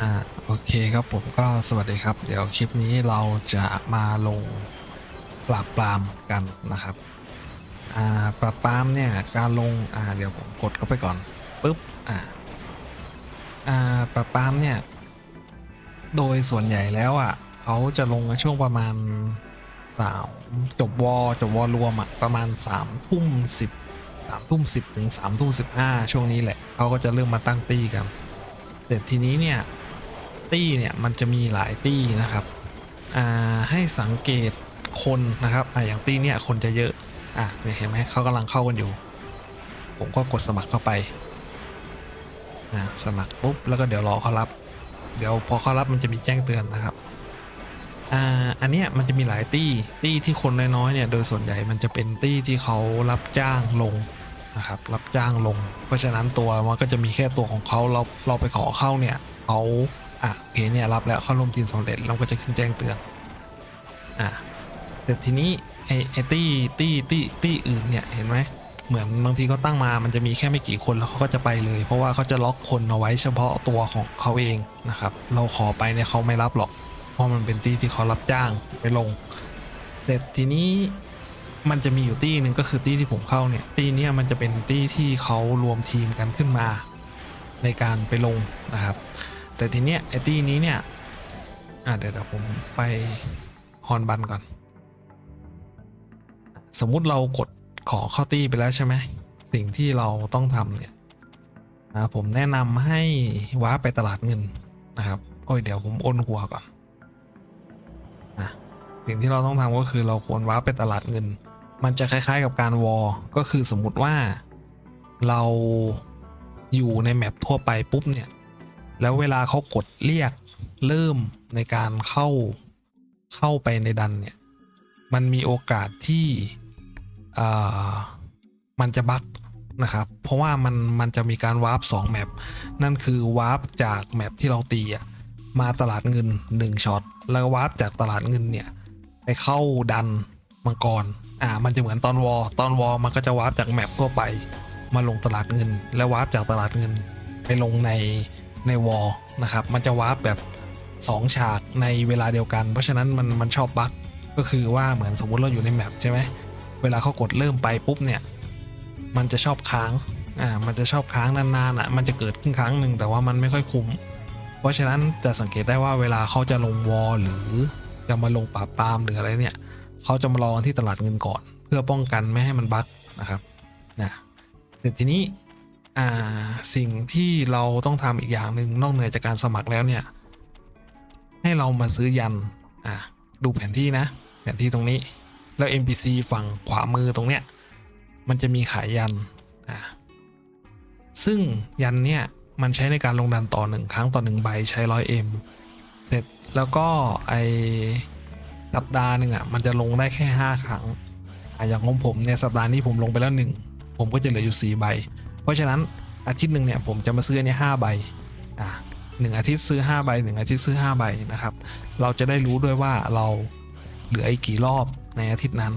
อ่าโอเคครับผมก็สวัสดีครับ เดี๋ยวคลิปนี้เราจะมาลงปราบปรามกันนะครับอ่าปราบปรามเนี่ยการลงอ่าเดี๋ยวผมกดเข้าไปก่อนปุ๊บอ่าอ่าปราบปรามเนี่ยโดยส่วนใหญ่แล้วอะเขาจะลงในช่วงประมาณสามจบวอจบวอรวมอะประมาณสามทุ่มสิบสามทุ่มสิบถึงสามทุ่มสิบห้าช่วงนี้แหละเขาก็จะเริ่มมาตั้งตี้กันแต่ทีนี้เนี่ย ตี้เนี่ยมันจะมีหลายตี้นะครับอ่าให้สังเกตคนนะครับอ่าอย่างตี้เนี่ยคนจะเยอะอะเห็นไหมเขากำลังเข้ากันอยู่ ผมก็กดสมัครเข้าไปอ่าสมัครปุ๊บแล้วก็เดี๋ยวรอเขารับ เดี๋ยวพอเขารับมันจะมีแจ้งเตือนนะครับอ่าอันเนี้ยมันจะมีหลายตี้ตี้ที่คนน้อยๆเนี่ยโดยส่วนใหญ่มันจะเป็นตี้ที่เขารับจ้างลงนะครับรับจ้างลง เพราะฉะนั้นตัวมันก็จะมีแค่ตัวของเขาเราเราไปขอเข้าเนี่ยเขา อะโอเคเนี่ยรับแล้วเข้าร่วมทีมสำเร็จเราก็จะขึ้นแจ้งเตือนอะแต่ทีนี้ไอ้ไอ้ตี้ตี้ตี้ตี้อื่นเนี่ยเห็นไหมเหมือนบางทีเขาตั้งมามันจะมีแค่ไม่กี่คนแล้วเขาก็จะไปเลย เพราะว่าเขาจะล็อกคนเอาไว้เฉพาะตัวของเขาเองนะครับ เราขอไปเนี่ยเขาไม่รับหรอก เพราะมันเป็นตี้ที่เขารับจ้างไปลง แต่ทีนี้มันจะมีอยู่ตี้หนึ่งก็คือตี้ที่ผมเข้าเนี่ย ตี้เนี่ยมันจะเป็นตี้ที่เขารวมทีมกันขึ้นมา ในการไปลงนะครับ แต่ทีเนี้ยไอตี้นี้เนี่ยอะเดี๋ยวเดี๋ยวผมไปฮอนบันก่อน สมมุติเรากดขอเข้าตี้ไปแล้วใช่ไหมสิ่งที่เราต้องทำเนี่ยอ่าผมแนะนำให้ว้าไปตลาดเงินนะครับโอ้ยเดี๋ยวผมโอนหัวก่อนนะสิ่งที่เราต้องทำก็คือเราควรว้าไปตลาดเงิน มันจะคล้ายๆกับการวอลก็คือสมมุติว่าเราอยู่ในแมปทั่วไปปุ๊บเนี่ย แล้วเวลาเขากดเรียกเริ่มในการเข้าเข้าไปในดันเนี่ย มันมีโอกาสที่มันจะบั๊กนะครับ เพราะว่ามันมันจะมีการวาร์ปสองแมปนั่นคือวาร์ปจากแมปที่เราตีมาตลาดเงิน 1ช็อตแล้ววาร์ปจากตลาดเงินเนี่ยไปเข้าดันมังกรอ่ามันจะเหมือนตอนวอลตอนวอลมันก็จะวาร์ปจากแมปทั่วไปมาลงตลาดเงิน แล้ววาร์ปจากตลาดเงินไปลงใน ในวอลนะครับ มันจะวาร์ปแบบ 2 ฉากในเวลาเดียวกัน เพราะฉะนั้นมันมันชอบบั๊กก็คือว่าเหมือนสมมติเราอยู่ในแมปใช่ไหมเวลาเขากดเริ่มไปปุ๊บเนี่ย มันจะชอบค้าง อ่า มันจะชอบค้างนานๆอะ มันจะเกิดขึ้นครั้งหนึ่งแต่ว่ามันไม่ค่อยคุ้ม เพราะฉะนั้นจะสังเกตได้ว่าเวลาเขาจะลงวอลหรือจะมาลงปราบปรามหรืออะไรเนี่ยเขาจะมารอที่ตลาดเงินก่อน เพื่อป้องกันไม่ให้มันบั๊กนะครับ นะแต่ทีนี้ สิ่งที่เราต้องทำอีกอย่างหนึ่งนอกเหนือจากการสมัครแล้วเนี่ย ให้เรามาซื้อยันอ่าดูแผนที่นะ แผนที่ตรงนี้แล้ว NPC ฝั่งขวามือตรงเนี้ยมันจะมีขายยันอ่าซึ่งยันเนี่ยมันใช้ในการลงดันต่อหนึ่งครั้งต่อหนึ่งใบใช้ร้อยเอ็มเสร็จแล้วก็ไอสัปดาห์หนึ่งอะมันจะลงได้แค่ 5 ครั้งอะอย่างของผมเนี่ยสัปดาห์นี้ผมลงไปแล้วหนึ่งผมก็จะเหลืออยู่ 4 ใบ เพราะฉะนั้นอาทิตย์หนึ่งเนี่ยผมจะมาซื้อเนี่ยห้าใบอะหนึ่งอาทิตย์ซื้อ5ใบหนึ่งอาทิตย์ซื้อ5ใบนะครับ เราจะได้รู้ด้วยว่าเราเหลืออีกกี่รอบในอาทิตย์นั้น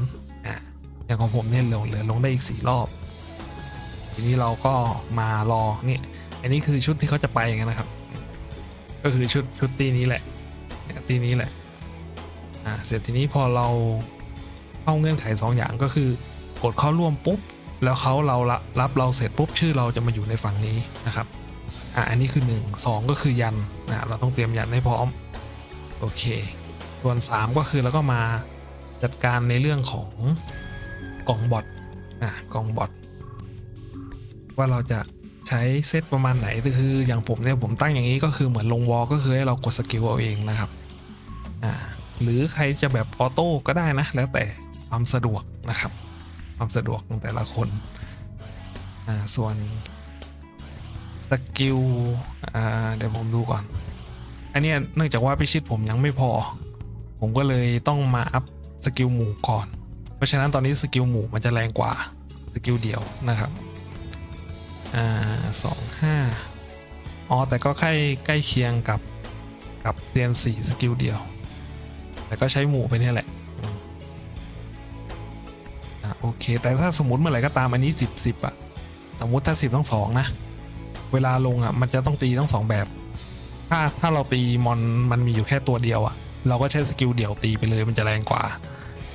อะอย่างของผมเนี่ยเหลือเหลือลงได้อีก 4 รอบ ทีนี้เราก็มารอนี่อันนี้คือชุดที่เขาจะไปกันนะครับ ก็คือชุดชุดตีนี้แหละตีนี้แหละอ่าเสร็จทีนี้พอเราเข้าเงื่อนไข2อย่างก็คือกดเข้าร่วมปุ๊บ แล้วเขาเรารับรับเราเสร็จปุ๊บชื่อเราจะมาอยู่ในฝั่งนี้นะครับอ่าอันนี้คือ 1 2 ก็คือยันนะเราต้องเตรียมยันให้พร้อมโอเค ส่วน 3 ก็คือเราก็มาจัดการในเรื่องของกล่องบอทอะกล่องบอทว่าเราจะใช้เซตประมาณไหนก็คืออย่างผมเนี่ยผมตั้งอย่างนี้ก็คือเหมือนลงวอลก็คือให้เรากดสกิลเอาเองนะครับอ่าหรือใครจะแบบออโต้ก็ได้นะแล้วแต่ความสะดวกนะครับ ความสะดวกของแต่ละคนอ่าส่วนสกิลอ่าเดี๋ยวผมดูก่อน อันนี้เนื่องจากว่าพิชิตผมยังไม่พอ ผมก็เลยต้องมาอัพสกิลหมู่ก่อน เพราะฉะนั้นตอนนี้สกิลหมู่มันจะแรงกว่าสกิลเดียวนะครับอ่าสองห้าอ๋อแต่ก็ใกล้ใกล้เคียงกับกับเตียนสี่สกิลเดียว แต่ก็ใช้หมู่ไปเนี่ยแหละ โอเค แต่ถ้าสมมติเมื่อไหร่ก็ตามอันนี้ 10 10อะสมมติถ้า 10ต้อง2นะ เวลาลงอะมันจะต้องตีต้องสองแบบ ถ้าถ้าเราตีมอนมันมีอยู่แค่ตัวเดียวอะเราก็ใช้สกิลเดี่ยวตีไปเลยมันจะแรงกว่า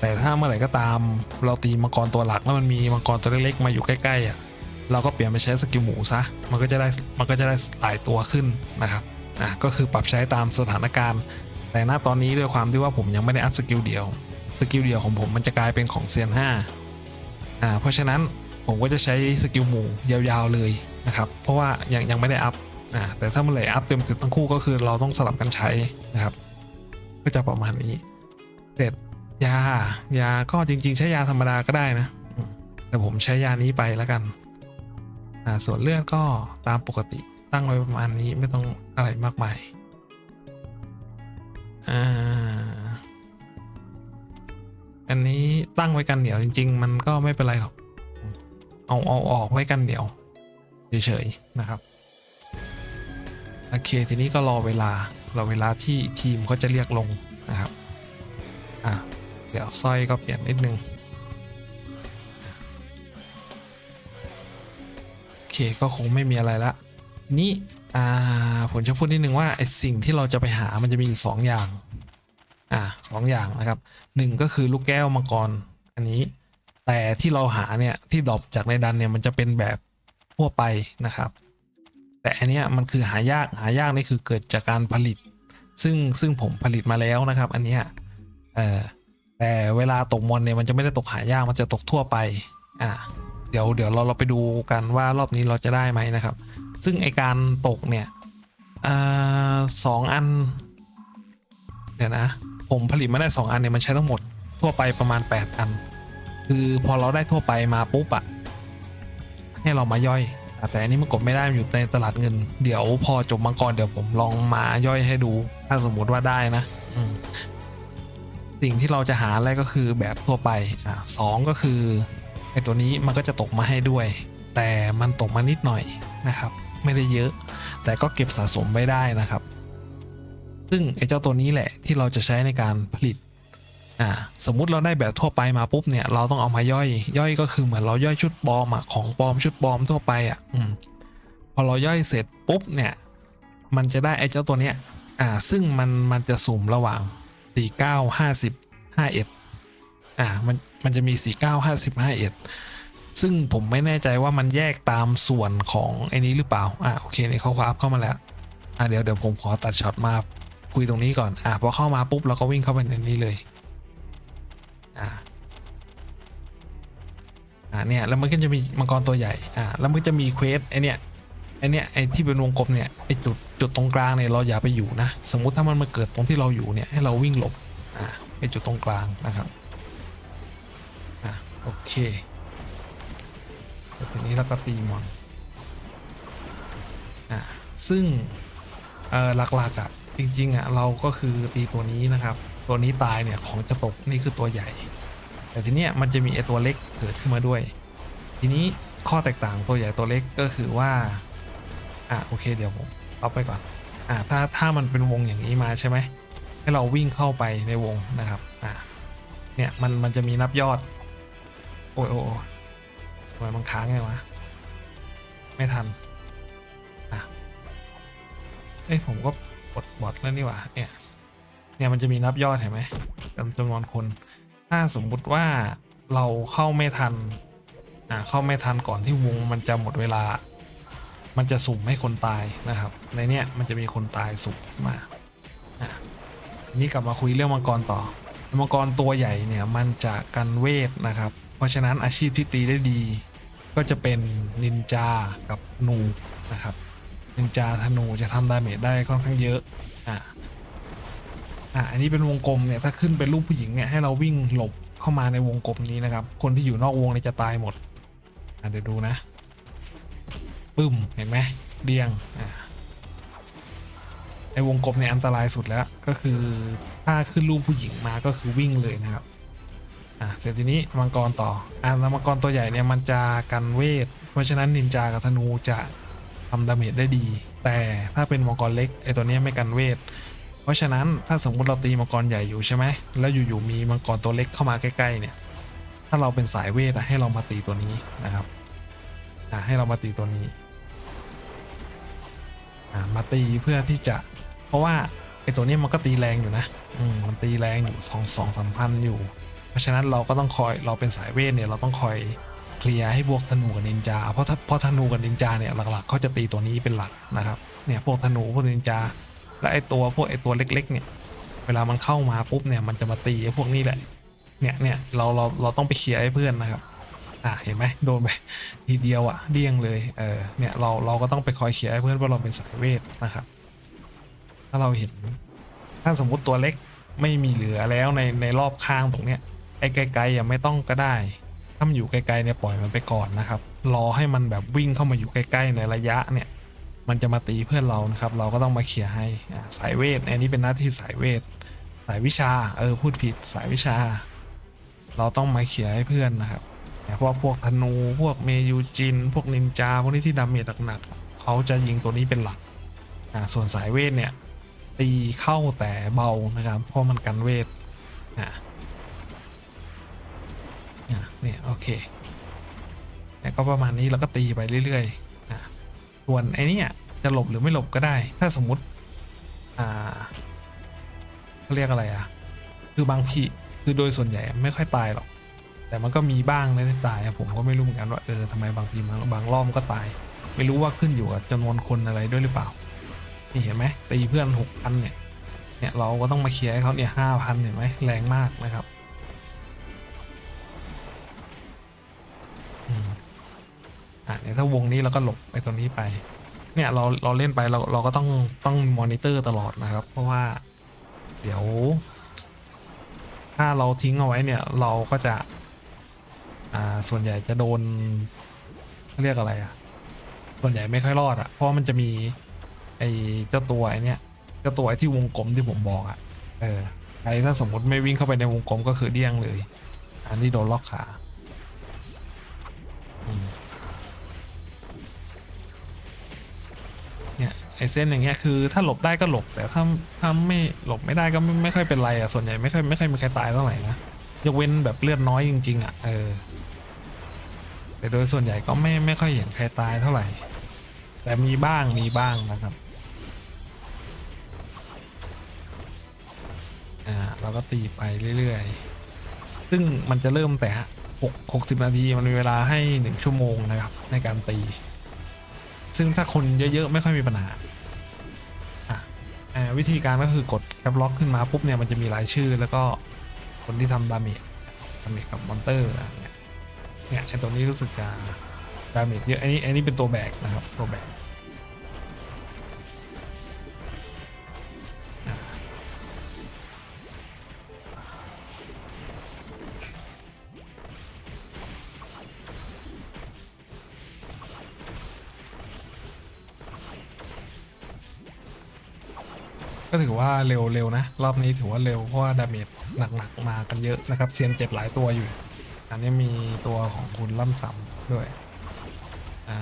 แต่ถ้าเมื่อไหร่ก็ตามเราตีมังกรตัวหลักแล้วมันมีมังกรตัวเล็กๆมาอยู่ใกล้ๆอะเราก็เปลี่ยนไปใช้สกิลหมูซะ มันก็จะได้ มันก็จะได้หลายตัวขึ้นนะครับ อะ ก็คือปรับใช้ตามสถานการณ์ แต่ณตอนนี้ด้วยความที่ว่าผมยังไม่ได้อัพสกิลเดียว สกิลเดียวของผมมันจะกลายเป็นของเซียน5 อ่าเพราะฉะนั้นผมก็จะใช้สกิลหมู่ยาวๆเลยนะครับ เพราะว่ายังยังไม่ได้อัพอ่าแต่ถ้าเมื่อไหร่อัพเต็มสิบทั้งคู่ก็คือเราต้องสลับกันใช้นะครับ ก็จะประมาณนี้เสร็จยายาก็จริง ๆ ใช้ยาธรรมดาก็ได้นะ แต่ผมใช้ยานี้ไปแล้วกันอ่าส่วนเลือดก็ตามปกติตั้งไว้ประมาณนี้ไม่ต้องอะไรมากมายอ่า อันนี้ตั้งไว้กันเหนียวจริง ๆ มันก็ไม่เป็นไรหรอก เอาเอาออกไว้กันเหนียวเฉยๆนะครับ โอเคทีนี้ก็รอเวลารอเวลาที่ทีมก็จะเรียกลงนะครับ อะเดี๋ยวสร้อยก็เปลี่ยนนิดนึงโอเคก็คงไม่มีอะไรละนี้อ่าผมจะพูดนิดนึงว่าไอสิ่งที่เราจะไปหามันจะมีอยู่สองอย่าง อ่าสองอย่างนะครับหนึ่งก็คือลูกแก้วมังกรอันนี้ แต่ที่เราหาเนี่ยที่ดรอปจากในดันเนี่ยมันจะเป็นแบบทั่วไปนะครับ แต่อันเนี้ยมันคือหายากหายากนี่คือเกิดจากการผลิต ซึ่งซึ่งผมผลิตมาแล้วนะครับ อันเนี้ยเออแต่เวลาตกมอนเนี่ยมันจะไม่ได้ตกหายากมันจะตกทั่วไปอ่าเดี๋ยวเดี๋ยวเราเราไปดูกันว่ารอบนี้เราจะได้ไหมนะครับ ซึ่งไอการตกเนี่ยอ่าสองอันเดี๋ยวนะ ผมผลิตมาได้ 2 อันเนี่ยมันใช้ทั้งหมดทั่วไปประมาณ 8 อัน คือพอเราได้ทั่วไปมาปุ๊บอะให้เรามาย่อย แต่อันนี้มันกดไม่ได้มันอยู่ในตลาดเงิน เดี๋ยวพอจบมังกรเดี๋ยวผมลองมาย่อยให้ดู ถ้าสมมุติว่าได้นะสิ่งที่เราจะหาอะไรก็คือแบบทั่วไปอะสองก็คือไอตัวนี้มันก็จะตกมาให้ด้วย แต่มันตกมานิดหน่อยนะครับ ไม่ได้เยอะ แต่ก็เก็บสะสมไว้ได้นะครับ ซึ่งไอ้เจ้าตัวนี้แหละที่เราจะใช้ในการผลิตอ่าสมมุติเราได้แบบทั่วไปมาปุ๊บเนี่ยเราต้องเอามาย่อย ย่อยก็คือเหมือนเราย่อยชุดปลอมอะของปลอมชุดปลอมทั่วไปอะอืมพอเราย่อยเสร็จปุ๊บเนี่ยมันจะได้ไอ้เจ้าตัวเนี้ยอ่าซึ่งมันมันจะสุ่มระหว่าง 49 50 51อ่ามันมันจะมี 49 50 51 ซึ่งผมไม่แน่ใจว่ามันแยกตามส่วนของไอ้นี้หรือเปล่าอ่าโอเคนี่เขาวาร์ปเข้ามาแล้วอ่าเดี๋ยวเดี๋ยวผมขอตัดช็อตมา คุยตรงนี้ก่อน อะพอเข้ามาปุ๊บเราก็วิ่งเข้าไปในนี้เลย อ่าอ่าเนี่ยแล้วมันก็จะมีมังกรตัวใหญ่ อ่าแล้วมันจะมีเควสไอเนี่ยไอเนี่ยไอที่เป็นวงกลมเนี่ยไอจุดจุดตรงกลางเนี่ยเราอย่าไปอยู่นะ สมมุติถ้ามันมาเกิดตรงที่เราอยู่เนี่ยให้เราวิ่งหลบ อ่าไอจุดตรงกลางนะครับ อ่าโอเคทีนี้เราก็ตีมอน อ่าซึ่ง เออหลักๆอะ จริงๆอะเราก็คือตีตัวนี้นะครับ ตัวนี้ตายเนี่ยของจะตกนี่คือตัวใหญ่ แต่ทีเนี้ยมันจะมีไอตัวเล็กเกิดขึ้นมาด้วย ทีนี้ข้อแตกต่างตัวใหญ่ตัวเล็กก็คือว่าอะโอเคเดี๋ยวผมเอาไปก่อนอะถ้าถ้ามันเป็นวงอย่างนี้มาใช่ไหมให้เราวิ่งเข้าไปในวงนะครับอะเนี่ยมันมันจะมีนับยอด โอ้ยโอ้ยโอ้ยทำไมมันค้างไงวะไม่ทันเอ้ยผมก็ กดบอทแล้วนี่หว่าเนี่ยเนี่ยมันจะมีนับยอดเห็นไหมจำนวนคนถ้าสมมุติว่าเราเข้าไม่ทันอ่าเข้าไม่ทันก่อนที่วงมันจะหมดเวลา มันจะสุ่มให้คนตายนะครับ ในเนี้ยมันจะมีคนตายสุ่มมาอะนี้กลับมาคุยเรื่องมังกรต่อมังกรตัวใหญ่เนี่ยมันจะกันเวทนะครับ เพราะฉะนั้นอาชีพที่ตีได้ดี ก็จะเป็นนินจากับนูนะครับ นินจาธนูจะทำดาเมจได้ค่อนข้างเยอะ อะ อะ อันนี้เป็นวงกลมเนี่ย ถ้าขึ้นเป็นรูปผู้หญิงเนี่ยให้เราวิ่งหลบเข้ามาในวงกลมนี้นะครับ คนที่อยู่นอกวงเนี่ยจะตายหมด อะเดี๋ยวดูนะปึ้ม เห็นไหมเดียง อะไอวงกลมเนี่ยอันตรายสุดแล้ว ก็คือถ้าขึ้นรูปผู้หญิงมาก็คือวิ่งเลยนะครับ อะ เสร็จทีนี้มังกรต่อ อะมังกรตัวใหญ่เนี่ยมันจะกันเวท เพราะฉะนั้นนินจากับธนูจะำดาเมจได้ดี แต่ถ้าเป็นมังกรเล็กไอตัวนี้ไม่กันเวท เพราะฉะนั้นถ้าสมมติเราตีมังกรใหญ่อยู่ใช่ไหมแล้วอยู่ๆมีมังกรตัวเล็กเข้ามาใกล้ๆเนี่ย ถ้าเราเป็นสายเวทให้เรามาตีตัวนี้นะครับให้เรามาตีตัวนี้มาตีเพื่อที่จะ เพราะว่าไอตัวนี้มันก็ตีแรงอยู่นะมมันตีแรงอยู่สองสองสามพันอยู่ เพราะฉะนั้นเราก็ต้องคอยเราเป็นสายเวทเนี่ยเราต้องคอย เคลียร์ให้พวกธนูกับนินจาเพราะถ้าเพราะธนูกับนินจาเนี่ยหลักๆเขาจะตีตัวนี้เป็นหลักนะครับเนี่ยพวกธนูพวกนินจา และไอตัวพวกไอตัวเล็ก ๆ เนี่ย เวลามันเข้ามาปุ๊บเนี่ยมันจะมาตีไอพวกนี้แหละเนี่ยเนี่ยเราเราเราต้องไปเคลียร์ให้เพื่อนนะครับอะเห็นไหมโดนไปทีเดียวอะเดี้ยงเลยเออเนี่ยเราเราก็ต้องไปคอยเคลียร์ให้เพื่อนเพราะเราเป็นสายเวทนะครับ ถ้าเราเห็นถ้าสมมุติตัวเล็กไม่มีเหลือแล้วในในรอบข้างตรงเนี้ยไอ้ไกลๆยังไม่ต้องก็ได้ามันอยู่ไกลๆเนี่ยปล่อยมันไปก่อนนะครับ รอให้มันแบบวิ่งเข้ามาอยู่ใกล้ๆในระยะเนี่ย มันจะมาตีเพื่อนเรานะครับ เราก็ต้องมาเคลียให้สายเวทอันนี้เป็นหน้าที่สายเวทสายวิชาเออพูดผิดสายวิชา เราต้องมาเคลียให้เพื่อนนะครับเนี่ยพวกพวกธนูพวกเมยูจิน พวกนินจาพวกนี้ที่ดาเมจหนักๆเขาจะยิงตัวนี้เป็นหลักอ่าส่วนสายเวทเนี่ยตีเข้าแต่เบานะครับ เพราะมันกันเวทอะอะ เนี่ยโอเคเนี่ยก็ประมาณนี้แล้วก็ตีไปเรื่อยๆอะส่วนไอ้นี่จะหลบหรือไม่หลบก็ได้ ถ้าสมมติอ่าเขาเรียกอะไรอะ คือบางทีคือโดยส่วนใหญ่ไม่ค่อยตายหรอก แต่มันก็มีบ้างนะที่ตายผมก็ไม่รู้เหมือนกันว่าเออทำไมบางทีมันบางรอบก็ตาย ไม่รู้ว่าขึ้นอยู่กับจำนวนคนอะไรด้วยหรือเปล่านี่เห็นไหมตีเพื่อนหกพันเนี่ยเนี่ยเราก็ต้องมาเคลียร์ให้เขาเนี่ยห้าพันเห็นไหมแรงมากนะครับ เนี่ยถ้าวงนี้เราก็หลบไปตัวนี้ไป เนี่ยเราเราเล่นไปเราเราก็ต้องต้องมอนิเตอร์ตลอดนะครับ เพราะว่าเดี๋ยว ถ้าเราทิ้งเอาไว้เนี่ยเราก็จะ อ่าส่วนใหญ่จะโดนเรียกอะไรอะส่วนใหญ่ไม่ค่อยรอดอะเพราะมันจะมี ไอ้เจ้าตัวไอ้เนี่ยเจ้าตัวไอ้ที่วงกลมที่ผมบอกอะ่ะ เออไอ้ถ้าสมมติไม่วิ่งเข้าไปในวงกลมก็คือเดี้ยงเลย อันนี้โดนล็อกขา ไอเส้นอย่างเงี้ยคือถ้าหลบได้ก็หลบ แต่ถ้าถ้าไม่หลบไม่ได้ก็ไม่ไม่ค่อยเป็นไรอะส่วนใหญ่ไม่ค่อยไม่ค่อยมีใครตายเท่าไหร่นะยกเว้นแบบเลือดน้อยจริง ๆ อะเออแต่โดยส่วนใหญ่ก็ไม่ไม่ค่อยเห็นใครตายเท่าไหร่ แต่มีบ้างมีบ้างนะครับอ่าเราก็ตีไปเรื่อยๆ ซึ่งมันจะเริ่มแต่หกหกสิบนาทีมันมีเวลาให้หนึ่งชั่วโมงนะครับในการตี ซึ่งถ้าคนเยอะๆ ไม่ค่อยมีปัญหาวิธีการก็คือกดแคปล็อกขึ้นมาปุ๊บเนี่ยมันจะมีรายชื่อแล้วก็คนที่ทำดาเมจดาเมจกับมอนเตอร์อะเงี้ยเนี่ยไอตัวนี้รู้สึกจะดาเมจเยอะอันนี้อันนี้เป็นตัวแบกนะครับตัวแบก เร็วเร็วนะ รอบนี้ถือว่าเร็วเพราะว่าดาเมจหนักๆมากันเยอะนะครับเซียนเจ็ดหลายตัวอยู่ อันนี้มีตัวของคุณล่ำซ้ำด้วยอ่า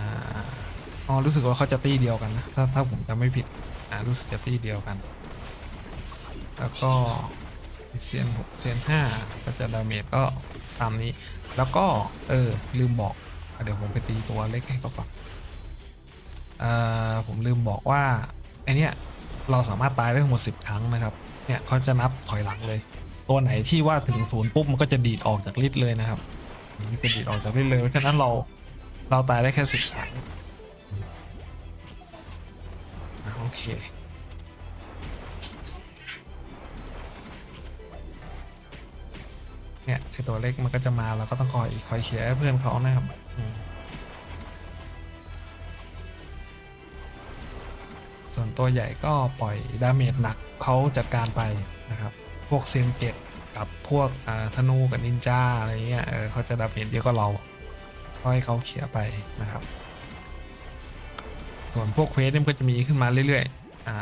อ๋อรู้สึกว่าเขาจะตีเดียวกันนะถ้าถ้าผมจำไม่ผิดอ่ารู้สึกจะตีเดียวกัน แล้วก็เซียนหกเซียนห้าก็จะดาเมจก็ตามนี้ แล้วก็เออลืมบอกอะเดี๋ยวผมไปตีตัวเล็กให้เขาปักเอ่อผมลืมบอกว่าไอเนี้ย เราสามารถตายได้ทั้งหมด 10 ครั้งนะครับ เนี่ยเขาจะนับถอยหลังเลย ตัวไหนที่ว่าถึงศูนย์ปุ๊บมันก็จะดีดออกจากลิสต์เลยนะครับมันจะดีดออกจากลิสต์เลย เพราะฉะนั้นเราเราตายได้แค่สิบครั้งโอเคเนี่ยไอตัวเล็กมันก็จะมาเราก็ต้องคอยคอยเคลียร์เพื่อนเขานะครับ ตัวใหญ่ก็ปล่อยดาเมจหนักเขาจัดการไปนะครับ พวกเซนเจ็ดกับพวกธนูกับนินจาอะไรเงี้ยเเขาจะดาเมจเยอะกว่าเราก็ให้เขาเขี่ยไปนะครับ ส่วนพวกเควสเนี่ยก็จะมีขึ้นมาเรื่อยๆอ่า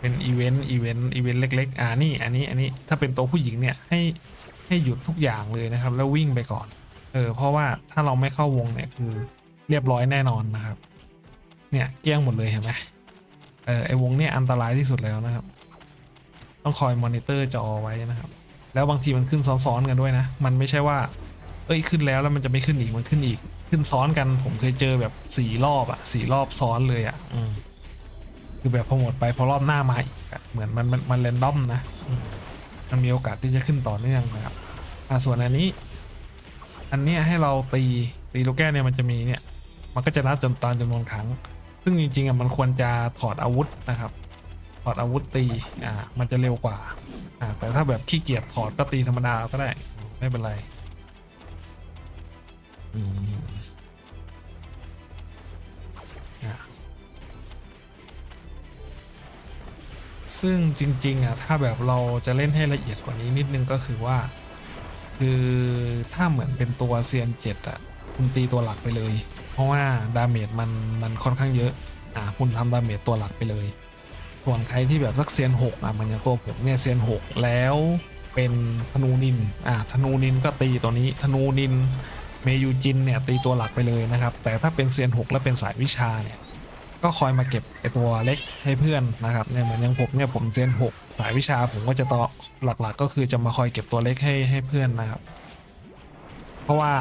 เป็นอีเวนต์อีเวนต์อีเวนต์เล็กๆอ่านี่อันนี้อันนี้ถ้าเป็นตัวผู้หญิงเนี่ยให้ให้หยุดทุกอย่างเลยนะครับ แล้ววิ่งไปก่อนเออเพราะว่าถ้าเราไม่เข้าวงเนี่ยคือเรียบร้อยแน่นอนนะครับ เนี่ยเกลี้ยงหมดเลยเห็นไหม เออไอวงเนี่ยอันตรายที่สุดแล้วนะครับ ต้องคอยมอนิเตอร์จอไว้นะครับ แล้วบางทีมันขึ้นซ้อนๆกันด้วยนะ มันไม่ใช่ว่า เอ้ยขึ้นแล้วแล้วมันจะไม่ขึ้นอีกมันขึ้นอีก ขึ้นซ้อนกันผมเคยเจอแบบสี่รอบอะสี่รอบซ้อนเลยอะอืมคือแบบพอหมดไปพอรอบหน้ามาอีกอเหมือนมันมันมันเรนดอมนะมมันมีโอกาสที่จะขึ้นต่อเนื่องนะครับอ่าส่วนอันนี้ อันเนี้ยให้เราตีตีลูกแก้วเนี่ยมันจะมีเนี่ย มันก็จะนับจำตามจำนวนครั้ง ซึ่งจริงๆอะมันควรจะถอดอาวุธนะครับ ถอดอาวุธตีอ่ามันจะเร็วกว่าอ่าแต่ถ้าแบบขี้เกียจถอดก็ตีธรรมดาก็ได้ไม่เป็นไรอืมอะซึ่งจริงๆอะถ้าแบบเราจะเล่นให้ละเอียดกว่านี้นิดนึงก็คือว่า คือถ้าเหมือนเป็นตัวเซียนเจ็ดอะคุณตีตัวหลักไปเลย เพราะว่าดาเมจมันมันค่อนข้างเยอะ อ่าคุณทำดาเมจตัวหลักไปเลย ส่วนใครที่แบบสักเซียนหกอะมันอย่างตัวผมเนี่ยเซียนหกแล้วเป็นธนูนิน อ่าธนูนินก็ตีตัวนี้ธนูนินเมยูจินเนี่ยตีตัวหลักไปเลยนะครับ แต่ถ้าเป็นเซียนหกแล้วเป็นสายวิชาเนี่ยก็คอยมาเก็บไอตัวเล็กให้เพื่อนนะครับเนี่ยเหมือนอย่างผมเนี่ยผมเซียนหกสายวิชาผมก็จะต่อหลักๆ ก็คือจะมาคอยเก็บตัวเล็กให้ให้เพื่อนนะครับ เพราะว่า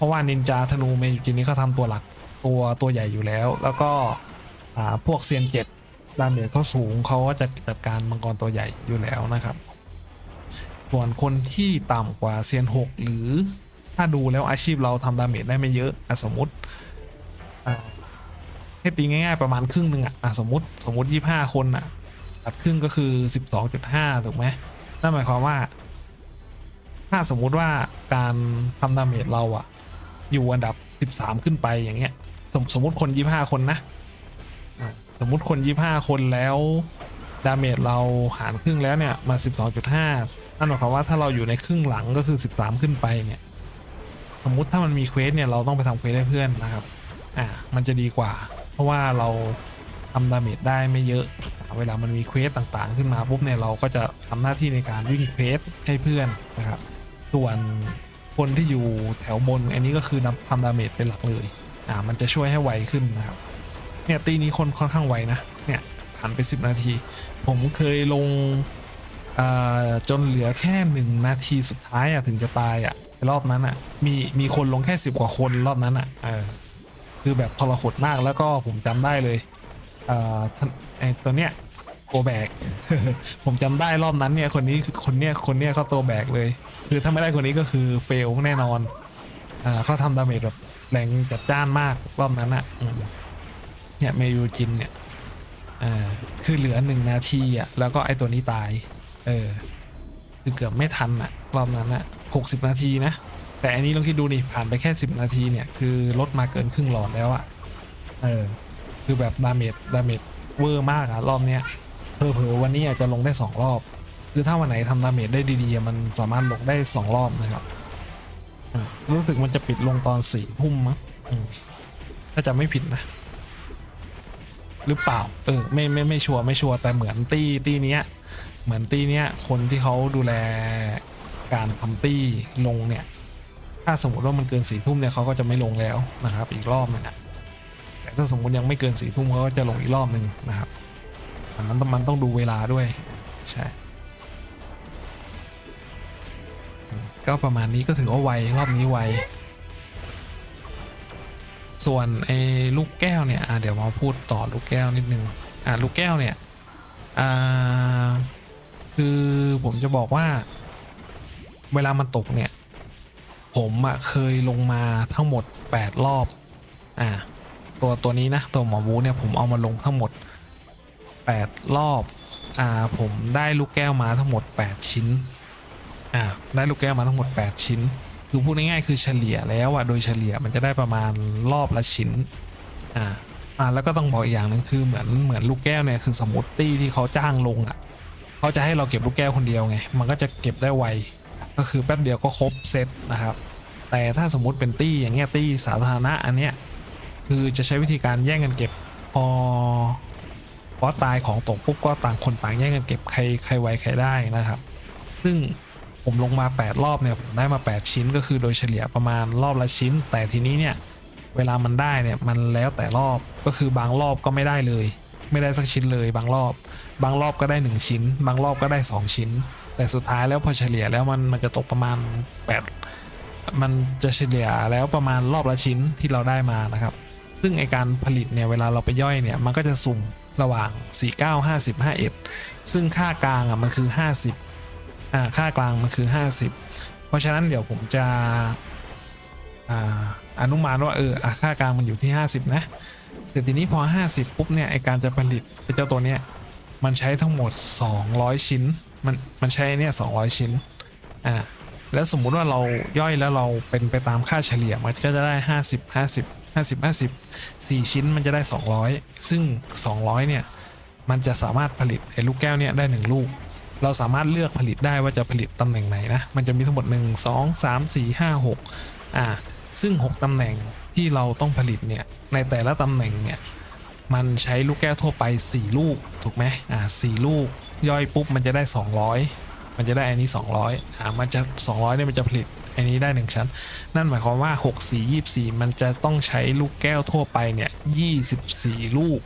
เพราะว่านินจาธนูเมยูจินนี้เขาทำตัวหลักตัวตัวใหญ่อยู่แล้ว แล้วก็พวกเซียนเจ็ดดาเมจเขาสูงเขาก็จะจัดการมังกรตัวใหญ่อยู่แล้วนะครับ ส่วนคนที่ต่ำกว่าเซียนหกหรือถ้าดูแล้วอาชีพเราทำดาเมจได้ไม่เยอะอะสมมติให้ตีง่ายๆประมาณครึ่งหนึ่งอะอะสมมติสมมติยี่ห้าคนอะตัดครึ่งก็คือสิบสองจุดห้าถูกไหมนั่นหมายความว่า ถ้าสมมุติว่าการทำดาเมจเราอะ อยู่อันดับ 13 ขึ้นไปอย่างเงี้ย สมสมมติคน 25 คนนะ สมมุติคน 25 คนแล้วดาเมจเราหารครึ่งแล้วเนี่ยมา 12.5นั่นหมายความว่าถ้าเราอยู่ในครึ่งหลังก็คือ 13 ขึ้นไปเนี่ยสมมุติถ้ามันมีเควสเนี่ยเราต้องไปทำเควสให้เพื่อนนะครับ อ่ามันจะดีกว่า เพราะว่าเราทำดาเมจได้ไม่เยอะ เวลามันมีเควสต่างๆ ขึ้นมาปุ๊บเนี่ยเราก็จะทำหน้าที่ในการวิ่งเควสให้เพื่อนนะครับ ส่วน คนที่อยู่แถวบนอันนี้ก็คือนำทำดาเมจเป็นหลักเลย อ่า มันจะช่วยให้ไวขึ้นนะครับ เนี่ยตีนี้คนค่อนข้างไวนะ เนี่ยผ่านไป 10 นาที ผมเคยลงอ่าจนเหลือแค่หนึ่งนาทีสุดท้ายอะถึงจะตายอะรอบนั้นอะ มีมีคนลงแค่สิบกว่าคนรอบนั้นอะ เออ คือแบบทรหดมากแล้วก็ผมจำได้เลยอ่าไอตัวเนี้ย ตัวแบก ผมจำได้รอบนั้นเนี่ยคนนี้คือคนเนี้ยคนเนี้ยเขาตัวแบกเลย คือถ้าไม่ได้คนนี้ก็คือเฟลแน่นอน อ่าเขาทำดาเมจแบบแรงจัดจ้านมากรอบนั้นอะเนี่ยเมยูจินเนี่ยอ่าคือเหลือหนึ่งนาทีอะแล้วก็ไอตัวนี้ตาย เออคือเกือบไม่ทันอะรอบนั้นอะหกสิบนาทีนะ แต่อันนี้ลองคิดดูนี่ผ่านไปแค่สิบนาทีเนี่ยคือลดมาเกินครึ่งหลอดแล้วอะเออคือแบบดาเมจดาเมจเวอร์มากอะรอบเนี้ย เผลอๆวันนี้อาจจะลงได้สองรอบ คือถ้าวันไหนทำดาเมจได้ดีๆ มันสามารถลงได้สองรอบนะครับรู้สึกมันจะปิดลงตอนสี่ทุ่มมั้งถ้าจะไม่ผิดนะ หรือเปล่า เออ ไม่ไม่ไม่ชัวร์ไม่ชัวร์แต่เหมือนตี้ตี้เนี้ย เหมือนตี้เนี้ย คนที่เขาดูแลการทำตี้ลงเนี่ย ถ้าสมมติว่ามันเกินสี่ทุ่มเนี่ยเขาก็จะไม่ลงแล้วนะครับ อีกรอบนึงอะแต่ถ้าสมมติยังไม่เกินสี่ทุ่มเขาก็จะลงอีกรอบหนึ่งนะครับ อันนั้นต้องมันต้องดูเวลาด้วย ใช่ ก็ประมาณนี้ก็ถือว่าไวรอบนี้ไว ส่วนไอ้ลูกแก้วเนี่ยอะเดี๋ยวมาพูดต่อลูกแก้วนิดนึงอะลูกแก้วเนี่ยอ่าคือผมจะบอกว่า เวลามันตกเนี่ย ผมอะเคยลงมาทั้งหมด 8 รอบอ่าตัวตัวนี้นะ ตัวหมอบูเนี่ยผมเอามาลงทั้งหมด 8 รอบ อ่า ผมได้ลูกแก้วมาทั้งหมด 8 ชิ้น อ่า ได้ลูกแก้วมาทั้งหมด 8 ชิ้น คือพูดง่ายๆคือเฉลี่ยแล้วอะโดยเฉลี่ยมันจะได้ประมาณรอบละชิ้น อ่า อ่า แล้วก็ต้องบอกอีกอย่างหนึ่งคือเหมือนเหมือนลูกแก้วเนี่ยคือสมมติตี้ที่เขาจ้างลงอะเขาจะให้เราเก็บลูกแก้วคนเดียวไง มันก็จะเก็บได้ไว ก็คือแป๊บเดียวก็ครบเซตนะครับ แต่ถ้าสมมติเป็นตี้อย่างเงี้ยตี้สาธารณะอันเนี้ย คือจะใช้วิธีการแย่งกันเก็บพอ พอตายของตกปุ๊บก็ต่างคนต่างแย่งกันเก็บใครใครไวใครได้นะครับ ซึ่งผมลงมา 8 รอบเนี่ยผมได้มา 8 ชิ้นก็คือโดยเฉลี่ยประมาณรอบละชิ้น แต่ทีนี้เนี่ยเวลามันได้เนี่ยมันแล้วแต่รอบก็คือบางรอบก็ไม่ได้เลย ไม่ได้สักชิ้นเลย บางรอบ บางรอบก็ได้ 1 ชิ้น บางรอบก็ได้ 2 ชิ้น แต่สุดท้ายแล้วพอเฉลี่ยแล้วมันมันจะตกประมาณ 8 มันจะเฉลี่ยแล้วประมาณรอบละชิ้นที่เราได้มานะครับ ซึ่งไอการผลิตเนี่ยเวลาเราไปย่อยเนี่ยมันก็จะสุ่ม ระหว่าง 49 50 51 ซึ่งค่ากลางอะมันคือ 50อ่าค่ากลางมันคือ 50 เพราะฉะนั้นเดี๋ยวผมจะอ่าอนุมานว่าเอออะค่ากลางมันอยู่ที่ 50 นะ แต่ทีนี้พอ 50 ปุ๊บเนี่ยไอการจะผลิตเจ้าตัวเนี้ยมันใช้ทั้งหมด 200 ชิ้น มันมันใช้เนี่ย200 ชิ้นอ่าแล้วสมมุติว่าเราย่อยแล้วเราเป็นไปตามค่าเฉลี่ยมันก็จะได้ 50 50 50 50 4 ชิ้นมันจะได้ 200 ซึ่ง 200 เนี่ย มันจะสามารถผลิตไอ้ลูกแก้วเนี่ยได้ 1 ลูก เราสามารถเลือกผลิตได้ว่าจะผลิตตำแหน่งไหนนะ มันจะมีทั้งหมด 1 2 3 4 5 6 อ่า ซึ่ง 6ตำแหน่งที่เราต้องผลิตเนี่ย ในแต่ละตำแหน่งเนี่ย มันใช้ลูกแก้วทั่วไป 4 ลูก ถูกไหมอ่า4ลูก ย่อยปุ๊บมันจะได้ 200 มันจะได้อันนี้ 200 อ่า มันจะ 200เนี่ยมันจะผลิต อันนี้ได้ 1 ชั้น นั่นหมายความว่า 6 4 24 มันจะต้องใช้ลูกแก้วทั่วไปเนี่ย24 ลูก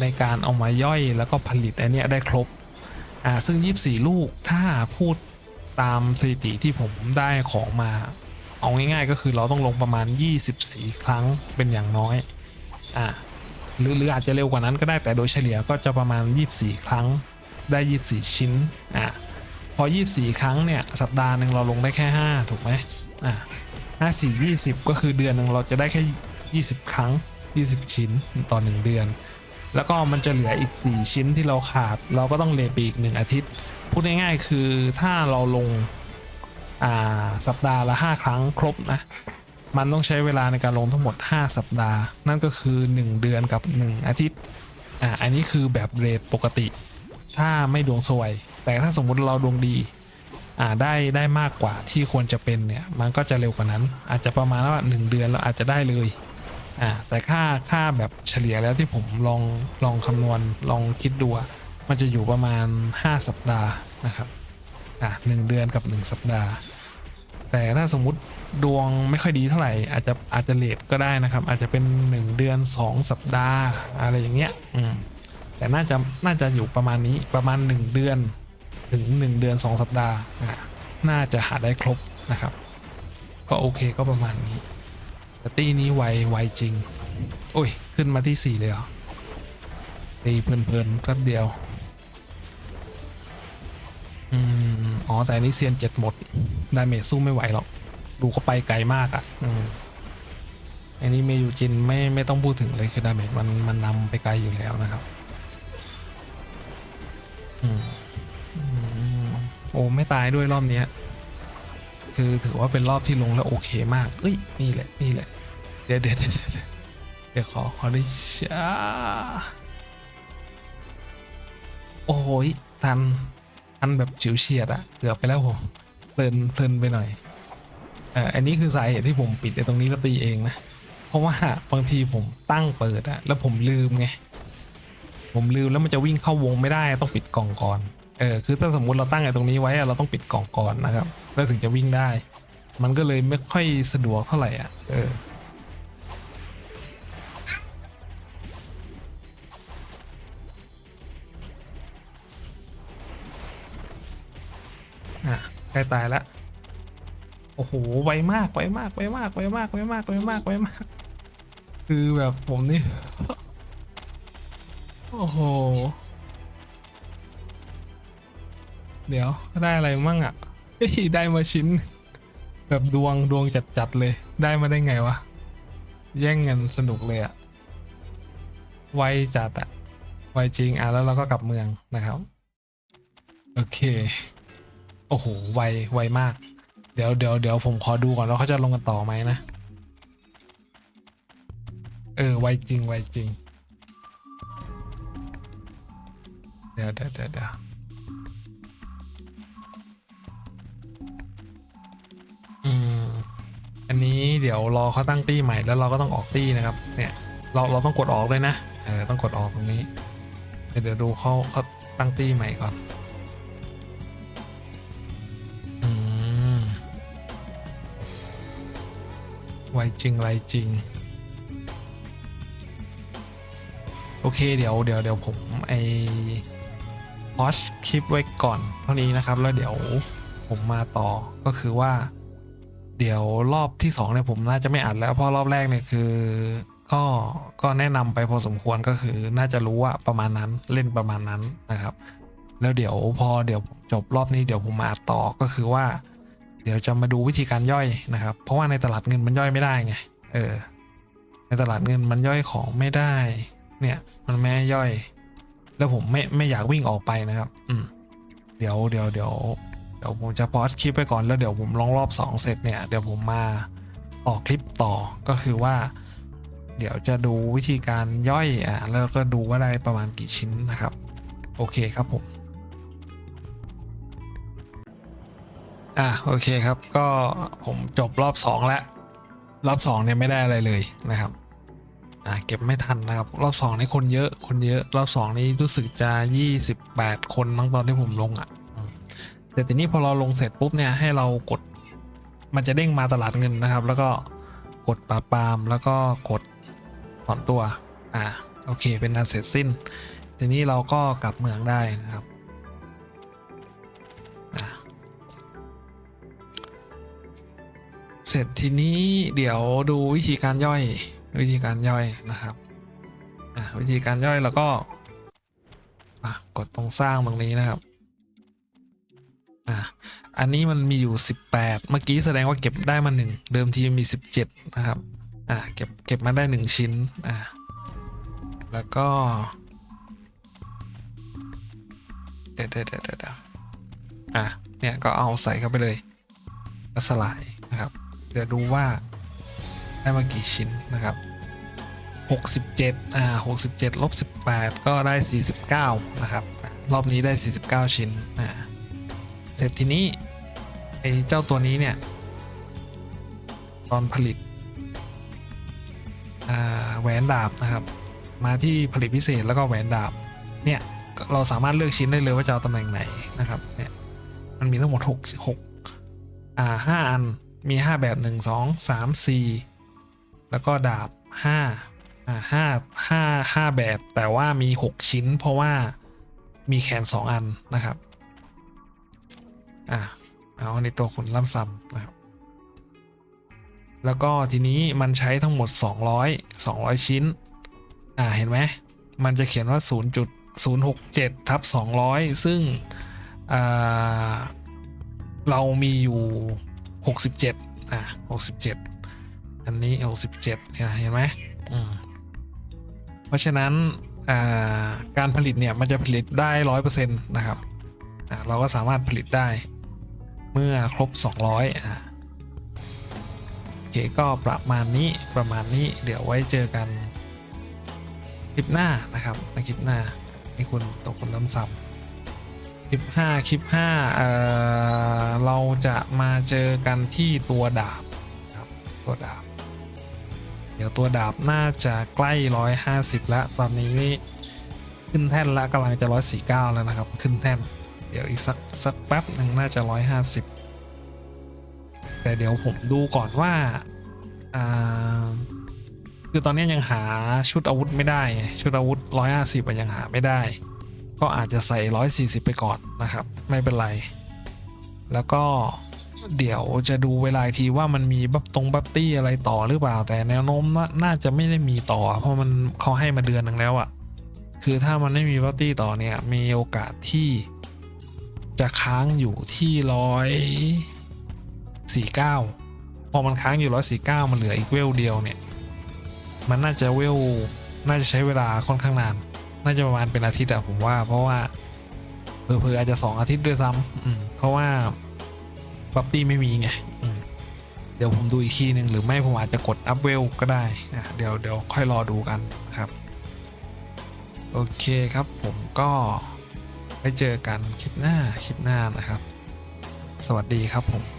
ในการเอามาย่อยแล้วก็ผลิตอันนี้ได้ครบอ่าซึ่ง 24 ลูกถ้าพูดตามสถิติที่ผมได้ของมา เอาง่ายๆก็คือเราต้องลงประมาณ 24 ครั้งเป็นอย่างน้อยอ่าหรือหรืออาจจะเร็วกว่านั้นก็ได้แต่โดยเฉลี่ยก็จะประมาณ 24 ครั้งได้ 24 ชิ้นอ่า พอ 24 ครั้งเนี่ยสัปดาห์หนึ่งเราลงได้แค่ 5 ถูกไหมอ่า5 4 20ก็คือเดือนหนึ่งเราจะได้แค่ 20 ครั้ง 20 ชิ้นต่อ 1 เดือน แล้วก็มันจะเหลืออีก 4 ชิ้นที่เราขาด เราก็ต้องเลไปอีก 1 อาทิตย์ พูดง่ายๆคือถ้าเราลงอ่าสัปดาห์ละ 5 ครั้งครบนะ มันต้องใช้เวลาในการลงทั้งหมด 5 สัปดาห์ นั่นก็คือ 1 เดือนกับ 1 อาทิตย์อ่าอันนี้คือแบบเรทปกติ ถ้าไม่ดวงสวย แต่ถ้าสมมุติเราดวงดีอ่าได้ได้มากกว่าที่ควรจะเป็นเนี่ยมันก็จะเร็วกว่านั้น อาจจะประมาณว่า1เดือนเราอาจจะได้เลยอ่าแต่ค่าค่าแบบเฉลี่ยแล้วที่ผมลองลองคำนวณลองคิดดูมันจะอยู่ประมาณ 5 สัปดาห์นะครับอะหนึ่งเดือนกับ 1 สัปดาห์ แต่ถ้าสมมุติดวงไม่ค่อยดีเท่าไหร่ อาจจะอาจจะเลทก็ได้นะครับ อาจจะเป็น 1 เดือน 2 สัปดาห์อะไรอย่างเงี้ยอืมแต่น่าจะน่าจะอยู่ประมาณนี้ประมาณ 1 เดือน ถึง 1 เดือน 2 สัปดาห์อะน่าจะหาได้ครบนะครับ ก็โอเคก็ประมาณนี้แต่ตีนี้ไวไวจริง โอ้ย ขึ้นมาที่ 4 เลยเหรอตีเพลินๆแป๊บเดียว อืม อ๋อ แต่นี้เซียนเจ็ดหมด ดาเมจสู้ไม่ไหวหรอก ดูเขาไปไกลมากอะ่ะ อืมอันนี้เมยูจินไม่ไม่ต้องพูดถึงเลยคือดาเมจมันมันนำไปไกลอยู่แล้วนะครับ อืม โอ้ไม่ตายด้วยรอบเนี้ยคือถือว่าเป็นรอบที่ลงแล้วโอเคมาก เอ้ยนี่แหละนี่แหละเดี๋ยวเดี๋ยวเดี๋ยวเดี๋ยวเดี๋ยวขอขอได้ช้าโอ้ยทันทันแบบฉิวเฉียดอะเกือบไปแล้วผมเพลินเพลินไปหน่อยเอ่ออันนี้คือสาเหตุที่ผมปิดไอ้ตรงนี้แล้วตีเองนะ เพราะว่าบางทีผมตั้งเปิดอะแล้วผมลืมไง ผมลืมแล้วมันจะวิ่งเข้าวงไม่ได้ต้องปิดกล่องก่อน เออคือถ้าสมมุติเราตั้งไอ้ตรงนี้ไว้เราต้องปิดกล่องก่อนนะครับ แล้วถึงจะวิ่งได้ มันก็เลยไม่ค่อยสะดวกเท่าไหร่อะเอออะใกล้ตายแล้วโอ้โห ไวมาก ไวมาก ไวมาก ไวมาก ไวมาก ไวมาก ไวมาก คือแบบผมนี่ โอ้โห เดี๋ยวได้อะไรมั่งอะได้มาชิ้น แบบดวงดวงจัดๆเลย ได้มาได้ไงวะ แย่งกันสนุกเลยอะไวจัดอะไวจริงอะแล้วเราก็กลับเมืองนะครับ โอเค โอ้โหไวไวมาก เดี๋ยวเดี๋ยวเดี๋ยวผมขอดูก่อนว่าเขาจะลงกันต่อไหมนะ เออไวจริงไวจริง เดี๋ยวเดี๋ยวเดี๋ยว นี้เดี๋ยวรอเขาตั้งตี้ใหม่แล้วเราก็ต้องออกตี้นะครับ เนี่ยเราเราต้องกดออกด้วยนะเออต้องกดออกตรงนี้ เดี๋ยวดูเขาเขาตั้งตี้ใหม่ก่อนอืมไวจริงไวจริง โอเคเดี๋ยวเดี๋ยวเดี๋ยวผมไอพอชคลิปไว้ก่อนเท่านี้นะครับ แล้วเดี๋ยวผมมาต่อก็คือว่า เดี๋ยวรอบที่สองเนี่ยผมน่าจะไม่อัดแล้วเพราะรอบแรกเนี่ยคือ ก็ก็แนะนำไปพอสมควรก็คือน่าจะรู้ว่าประมาณนั้นเล่นประมาณนั้นนะครับ แล้วเดี๋ยวพอเดี๋ยวจบรอบนี้เดี๋ยวผมมาอัดต่อก็คือว่า เดี๋ยวจะมาดูวิธีการย่อยนะครับ เพราะว่าในตลาดเงินมันย่อยไม่ได้ไงเออในตลาดเงินมันย่อยของไม่ได้ เนี่ยมันไม่ย่อย แล้วผมไม่ไม่อยากวิ่งออกไปนะครับ อืมเดี๋ยวเดี๋ยวเดี๋ยว เดี๋ยวผมจะพอสคลิปไปก่อนแล้วเดี๋ยวผมลองรอบสองเสร็จเนี่ยเดี๋ยวผมมาต่อคลิปต่อก็คือว่า เดี๋ยวจะดูวิธีการย่อยอะแล้วก็ดูว่าได้ประมาณกี่ชิ้นนะครับ โอเคครับผมอะโอเคครับก็ผมจบรอบ 2 แล้ว รอบ 2 เนี่ยไม่ได้อะไรเลยนะครับอะเก็บไม่ทันนะครับ รอบ 2 นี่คนเยอะคนเยอะ รอบ 2 นี่รู้สึกจะ 28 คนมั้งตอนที่ผมลงอะ แต่ทีนี้พอเราลงเสร็จปุ๊บเนี่ยให้เรากดมันจะเด้งมาตลาดเงินนะครับ แล้วก็กดปาปามแล้วก็กดถอนตัวอ่าโอเคเป็นอันเสร็จสิ้น ทีนี้เราก็กลับเมืองได้นะครับอ่าเสร็จทีนี้เดี๋ยวดูวิธีการย่อยวิธีการย่อยนะครับอ่าวิธีการย่อยแล้วก็กดตรงสร้างตรงนี้นะครับ อ่าอันนี้มันมีอยู่ 18 เมื่อกี้แสดงว่าเก็บได้มาหนึ่งเดิมทีมี 17 นะครับอ่าเก็บเก็บมาได้หนึ่งชิ้นอ่าแล้วก็เดี๋ยวเดี๋ยวเดี๋ยวเดี๋ยวอะเนี่ยก็เอาใส่เข้าไปเลยแล้วสลายนะครับ เดี๋ยวดูว่าได้มากี่ชิ้นนะครับ 67 อ่า 67 ลบ 18 ก็ได้ 49 นะครับ รอบนี้ได้ 49 ชิ้น อ่า เสร็จทีนี้ไอ้เจ้าตัวนี้เนี่ย ตอนผลิตแหวนดาบนะครับ มาที่ผลิตพิเศษแล้วก็แหวนดาบเนี่ยเราสามารถเลือกชิ้นได้เลยว่าจะเอาตำแหน่งไหนนะครับเนี่ยมันมีทั้งหมด6 6อ่าห้าอันมี 5 แบบ 1 2 3 4 แล้วก็ดาบ5อ่าห้าห้าห้าแบบแต่ว่ามี 6 ชิ้น เพราะว่ามีแขน 2 อันนะครับ อ่าเอาในตัวขุนล่ำซ้ำนะครับ แล้วก็ทีนี้มันใช้ทั้งหมด 200 200 ชิ้น อ่า เห็นไหม มันจะเขียนว่า 0.067ทับ200 ซึ่ง อ่า เรามีอยู่ 67 อ่า67 อันนี้ 67เนี่ยเห็นไหมอืมเพราะฉะนั้น อ่า การผลิตเนี่ย มันจะผลิตได้ 100%นะครับ อ่า เราก็สามารถผลิตได้ เมื่อครบ 200อ่าโอเคก็ประมาณนี้ประมาณนี้เดี๋ยวไว้เจอกันคลิปหน้านะครับในคลิปหน้าให้คุณตกคนน้ำซับคลิป 5 คลิป5เอ่อเราจะมาเจอกันที่ตัวดาบครับตัวดาบ เดี๋ยวตัวดาบน่าจะใกล้ 150 แล้ว ตอนนี้ขึ้นแท่นแล้วกำลังจะ 149 แล้วนะครับ ขึ้นแท่น เดี๋ยวอีกสักสักแป๊บหนึ่งน่าจะ 150 แต่เดี๋ยวผมดูก่อนว่าอ่าคือตอนนี้ยังหาชุดอาวุธไม่ได้ไงชุดอาวุธ 150ยังหาไม่ได้ ก็อาจจะใส่ 140 ไปก่อนนะครับ ไม่เป็นไร แล้วก็เดี๋ยวจะดูเวลาทีว่ามันมีบัฟตรงบัฟตี้อะไรต่อหรือเปล่า แต่แนวโน้มน่าน่าจะไม่ได้มีต่อ เพราะมันเขาให้มาเดือนหนึ่งแล้วอะ คือถ้ามันไม่มีบัฟตี้ต่อเนี่ยมีโอกาสที่ จะค้างอยู่ที่ร้อย49พอมันค้างอยู่149มันเหลืออีกเวลเดียวเนี่ย มันน่าจะเวลน่าจะใช้เวลาค่อนข้างนาน น่าจะประมาณเป็นอาทิตย์อะผมว่า เพราะว่าเผลอๆอาจจะ2องอาทิตย์ด้วยซ้ำอืมเพราะว่าบัฟตี้ไม่มีไงเดี๋ยวผมดูอีกทีหนึ่งหรือไม่ผมอาจจะกดอัพเวลก็ได้อะเดี๋ยวเดี๋ยวค่อยรอดูกันนะครับ โอเคครับผมก็ ไปเจอกันคลิปหน้าคลิปหน้านะครับ สวัสดีครับผม